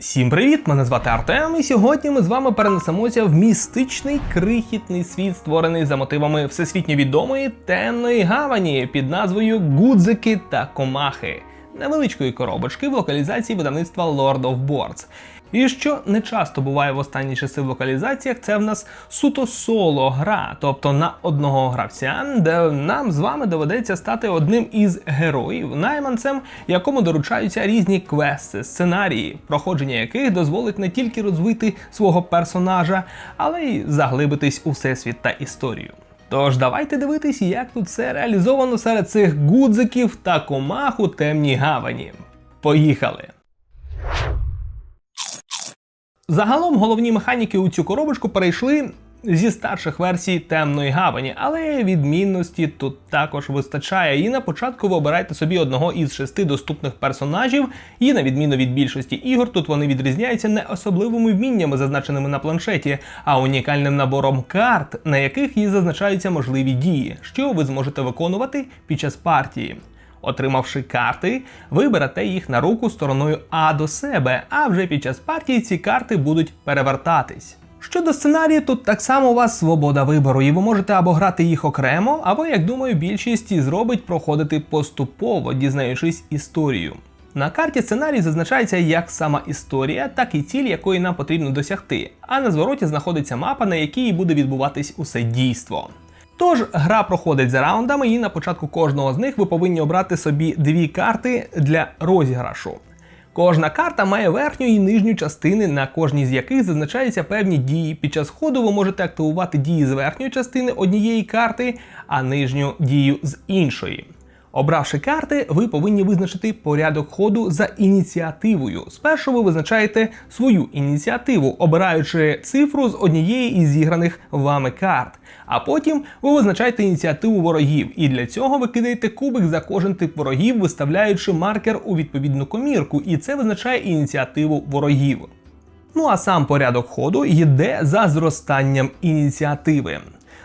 Всім привіт! Мене звати Артем, і сьогодні ми з вами перенесемося в містичний крихітний світ, створений за мотивами всесвітньо відомої темної гавані під назвою Гудзики та Комахи, невеличкої коробочки в локалізації видавництва Lord of Boards. І що не часто буває в останні часи в локалізаціях, це в нас суто соло гра, тобто на одного гравця, де нам з вами доведеться стати одним із героїв, найманцем, якому доручаються різні квести, сценарії, проходження яких дозволить не тільки розвити свого персонажа, але й заглибитись у всесвіт та історію. Тож давайте дивитись, як тут все реалізовано серед цих гудзиків та комах у темній гавані. Поїхали! Загалом головні механіки у цю коробочку перейшли зі старших версій темної гавані, але відмінності тут також вистачає. І на початку ви обираєте собі одного із шести доступних персонажів, і на відміну від більшості ігор, тут вони відрізняються не особливими вміннями, зазначеними на планшеті, а унікальним набором карт, на яких і зазначаються можливі дії, що ви зможете виконувати під час партії. Отримавши карти, ви берете їх на руку стороною А до себе, а вже під час партії ці карти будуть перевертатись. Щодо сценарію, тут так само у вас свобода вибору, і ви можете або грати їх окремо, або, як думаю, більшість зробить проходити поступово, дізнаючись історію. На карті сценарій зазначається як сама історія, так і ціль, якої нам потрібно досягти. А на звороті знаходиться мапа, на якій буде відбуватись усе дійство. Тож гра проходить за раундами, і на початку кожного з них ви повинні обрати собі дві карти для розіграшу. Кожна карта має верхню і нижню частини, на кожній з яких зазначаються певні дії. Під час ходу ви можете активувати дії з верхньої частини однієї карти, а нижню дію з іншої. Обравши карти, ви повинні визначити порядок ходу за ініціативою. Спершу ви визначаєте свою ініціативу, обираючи цифру з однієї із зіграних вами карт. А потім ви визначаєте ініціативу ворогів, і для цього ви кидаєте кубик за кожен тип ворогів, виставляючи маркер у відповідну комірку, і це визначає ініціативу ворогів. Ну а сам порядок ходу йде за зростанням ініціативи.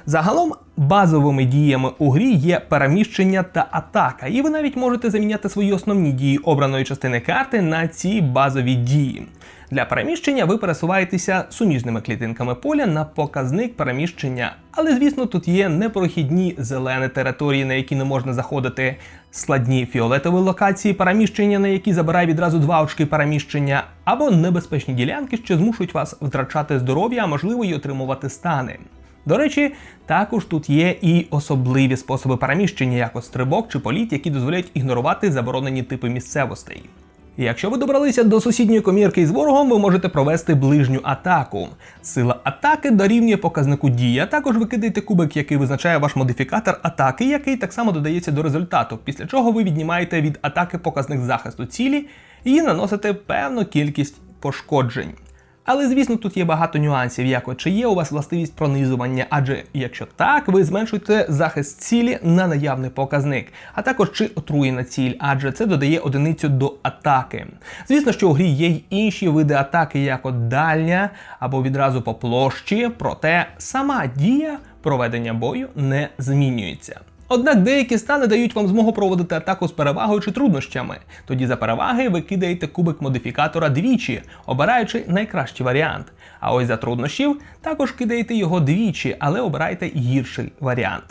Загалом базовими діями у грі є переміщення та атака, і ви навіть можете заміняти свої основні дії обраної частини карти на ці базові дії. Для переміщення ви пересуваєтеся суміжними клітинками поля на показник переміщення, але звісно тут є непрохідні зелені території, на які не можна заходити, складні фіолетові локації переміщення, на які забирає відразу два очки переміщення, або небезпечні ділянки, що змушують вас втрачати здоров'я, а можливо й отримувати стани. До речі, також тут є і особливі способи переміщення, як от стрибок чи політ, які дозволяють ігнорувати заборонені типи місцевостей. Якщо ви добралися до сусідньої комірки із ворогом, ви можете провести ближню атаку. Сила атаки дорівнює показнику дії, а також ви кидаєте кубик, який визначає ваш модифікатор атаки, який так само додається до результату, після чого ви віднімаєте від атаки показник захисту цілі і наносите певну кількість пошкоджень. Але звісно, тут є багато нюансів, як от чи є у вас властивість пронизування, адже якщо так, ви зменшуєте захист цілі на наявний показник, а також чи отруєна ціль, адже це додає одиницю до атаки. Звісно, що у грі є й інші види атаки, як от дальня або відразу по площі, проте сама дія проведення бою не змінюється. Однак деякі стани дають вам змогу проводити атаку з перевагою чи труднощами. Тоді за переваги ви кидаєте кубик модифікатора двічі, обираючи найкращий варіант. А ось за труднощів також кидаєте його двічі, але обирайте гірший варіант.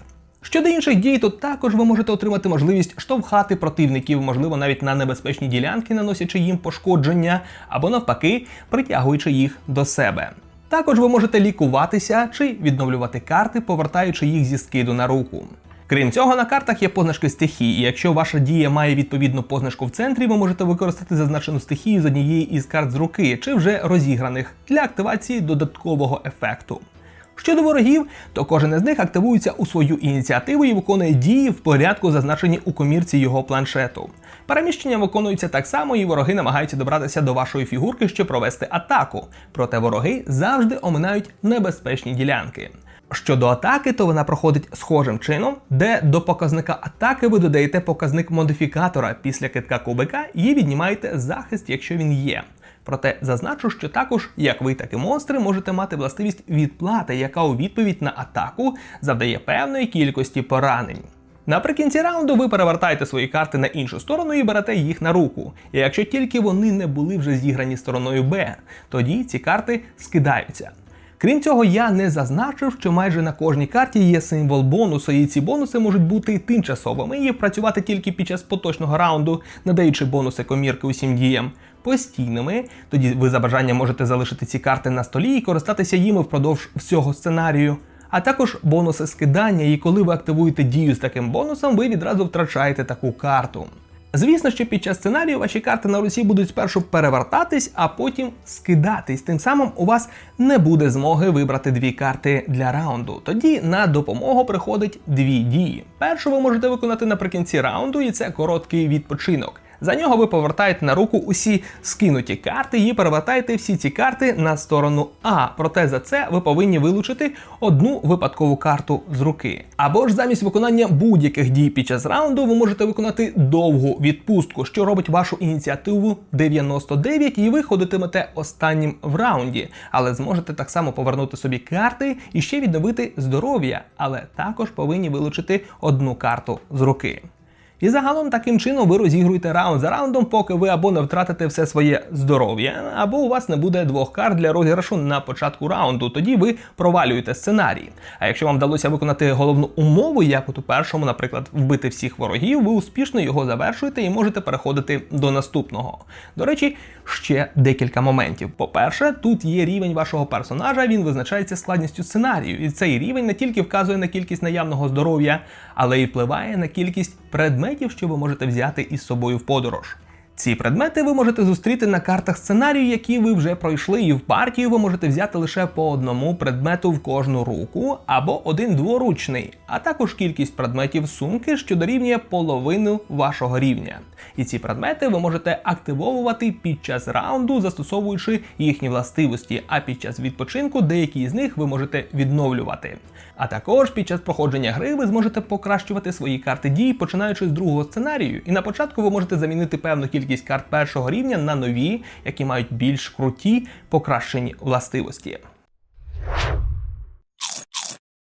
Щодо інших дій, то також ви можете отримати можливість штовхати противників, можливо, навіть на небезпечні ділянки, наносячи їм пошкодження, або навпаки, притягуючи їх до себе. Також ви можете лікуватися чи відновлювати карти, повертаючи їх зі скиду на руку. Крім цього, на картах є позначки стихій, і якщо ваша дія має відповідну позначку в центрі, ви можете використати зазначену стихію з однієї із карт з руки чи вже розіграних для активації додаткового ефекту. Щодо ворогів, то кожен із них активується у свою ініціативу і виконує дії в порядку, зазначені у комірці його планшету. Переміщення виконуються так само, і вороги намагаються добратися до вашої фігурки, щоб провести атаку. Проте вороги завжди оминають небезпечні ділянки. Щодо атаки, то вона проходить схожим чином, де до показника атаки ви додаєте показник модифікатора після китка кубика і віднімаєте захист, якщо він є. Проте зазначу, що також, як ви, так і монстри, можете мати властивість відплати, яка у відповідь на атаку завдає певної кількості поранень. Наприкінці раунду ви перевертаєте свої карти на іншу сторону і берете їх на руку. І якщо тільки вони не були вже зіграні стороною Б, тоді ці карти скидаються. Крім цього, я не зазначив, що майже на кожній карті є символ бонусу, і ці бонуси можуть бути тимчасовими і працювати тільки під час поточного раунду, надаючи бонуси комірки усім діям. Постійними, тоді ви за бажанням можете залишити ці карти на столі і користатися їми впродовж всього сценарію. А також бонуси скидання, і коли ви активуєте дію з таким бонусом, ви відразу втрачаєте таку карту. Звісно, що під час сценарію ваші карти на руці будуть спершу перевертатись, а потім скидатись. Тим самим у вас не буде змоги вибрати дві карти для раунду. Тоді на допомогу приходить дві дії. Першу ви можете виконати наприкінці раунду, і це короткий відпочинок. За нього ви повертаєте на руку усі скинуті карти і перевертаєте всі ці карти на сторону А. Проте за це ви повинні вилучити одну випадкову карту з руки. Або ж замість виконання будь-яких дій під час раунду ви можете виконати довгу відпустку, що робить вашу ініціативу 99, і ви ходитимете останнім в раунді, але зможете так само повернути собі карти і ще відновити здоров'я, але також повинні вилучити одну карту з руки. І загалом таким чином ви розігруєте раунд за раундом, поки ви або не втратите все своє здоров'я, або у вас не буде двох карт для розіграшу на початку раунду. Тоді ви провалюєте сценарій. А якщо вам вдалося виконати головну умову, як от у першому, наприклад, вбити всіх ворогів, ви успішно його завершуєте і можете переходити до наступного. До речі, ще декілька моментів. По-перше, тут є рівень вашого персонажа, він визначається складністю сценарію, і цей рівень не тільки вказує на кількість наявного здоров'я, але й впливає на кількість предметів, що ви можете взяти із собою в подорож. Ці предмети ви можете зустріти на картах сценарію, які ви вже пройшли, і в партію ви можете взяти лише по одному предмету в кожну руку або один дворучний, а також кількість предметів сумки, що дорівнює половину вашого рівня. І ці предмети ви можете активовувати під час раунду, застосовуючи їхні властивості, а під час відпочинку деякі з них ви можете відновлювати. А також під час проходження гри ви зможете покращувати свої карти дій, починаючи з другого сценарію. І на початку ви можете замінити певну кількість карт першого рівня на нові, які мають більш круті покращені властивості.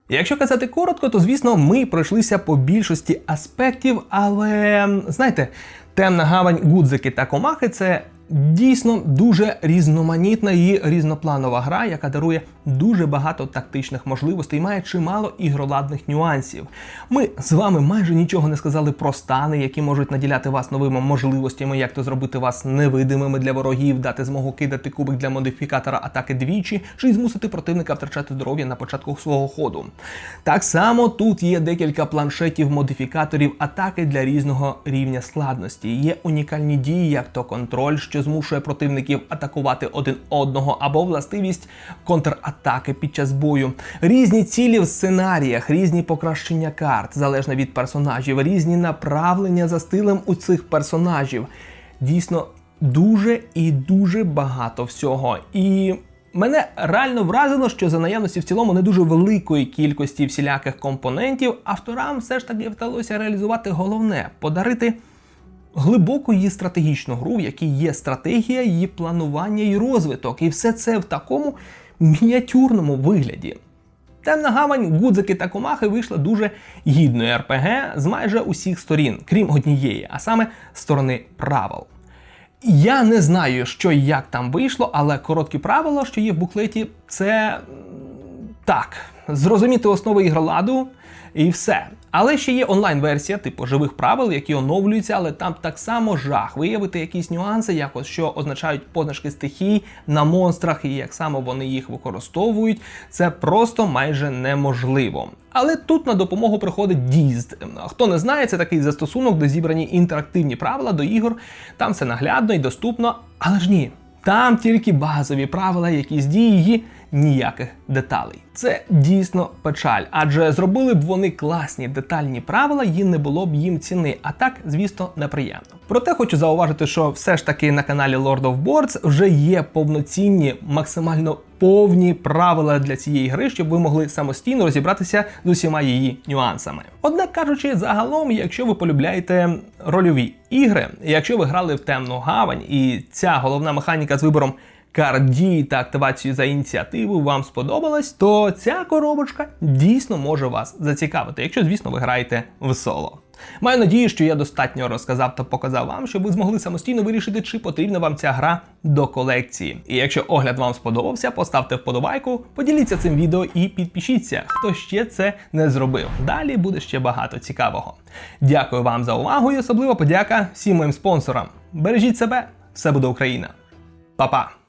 Якщо казати коротко, то звісно ми пройшлися по більшості аспектів, але знаєте, темна гавань, гудзики та комахи це дійсно дуже різноманітна і різнопланова гра, яка дарує дуже багато тактичних можливостей і має чимало ігроладних нюансів. Ми з вами майже нічого не сказали про стани, які можуть наділяти вас новими можливостями, як то зробити вас невидимими для ворогів, дати змогу кидати кубик для модифікатора атаки двічі, чи змусити противника втрачати здоров'я на початку свого ходу. Так само тут є декілька планшетів модифікаторів атаки для різного рівня складності. Є унікальні дії, як то контроль, що змушує противників атакувати один одного, або властивість контратаки під час бою. Різні цілі в сценаріях, різні покращення карт, залежно від персонажів, різні направлення за стилем у цих персонажів. Дійсно, дуже і дуже багато всього. І Мене реально вразило, що за наявності в цілому не дуже великої кількості всіляких компонентів авторам все ж таки вдалося реалізувати головне подарити глибоку її стратегічну гру, в якій є стратегія, її планування і розвиток. І все це в такому мініатюрному вигляді. Темна гавань, гудзики та комахи вийшла дуже гідною РПГ з майже усіх сторін, крім однієї, а саме сторони правил. Я не знаю, що і як там вийшло, але короткі правила, що є в буклеті, це так, зрозуміти основи ігроладу і все. Але ще є онлайн-версія, типу живих правил, які оновлюються, але там так само жах. Виявити якісь нюанси, якось що означають позначки стихій на монстрах і як саме вони їх використовують. Це просто майже неможливо. Але тут на допомогу приходить Dizd. Хто не знає, це такий застосунок, де зібрані інтерактивні правила до ігор. Там все наглядно і доступно, але ж ні. Там тільки базові правила, які з дії ніяких деталей. Це дійсно печаль, адже зробили б вони класні детальні правила, і не було б їм ціни. А так, звісно, неприємно. Проте хочу зауважити, що все ж таки на каналі Lord of Boards вже є повноцінні, максимально повні правила для цієї гри, щоб ви могли самостійно розібратися з усіма її нюансами. Однак кажучи, загалом, якщо ви полюбляєте рольові ігри, якщо ви грали в темну гавань, і ця головна механіка з вибором карді та активацію за ініціативу вам сподобалась, то ця коробочка дійсно може вас зацікавити, якщо, звісно, ви граєте в соло. Маю надію, що я достатньо розказав та показав вам, щоб ви змогли самостійно вирішити, чи потрібна вам ця гра до колекції. І якщо огляд вам сподобався, поставте вподобайку, поділіться цим відео і підпишіться, хто ще це не зробив. Далі буде ще багато цікавого. Дякую вам за увагу і особливо подяка всім моїм спонсорам. Бережіть себе, все буде Україна. Па-па!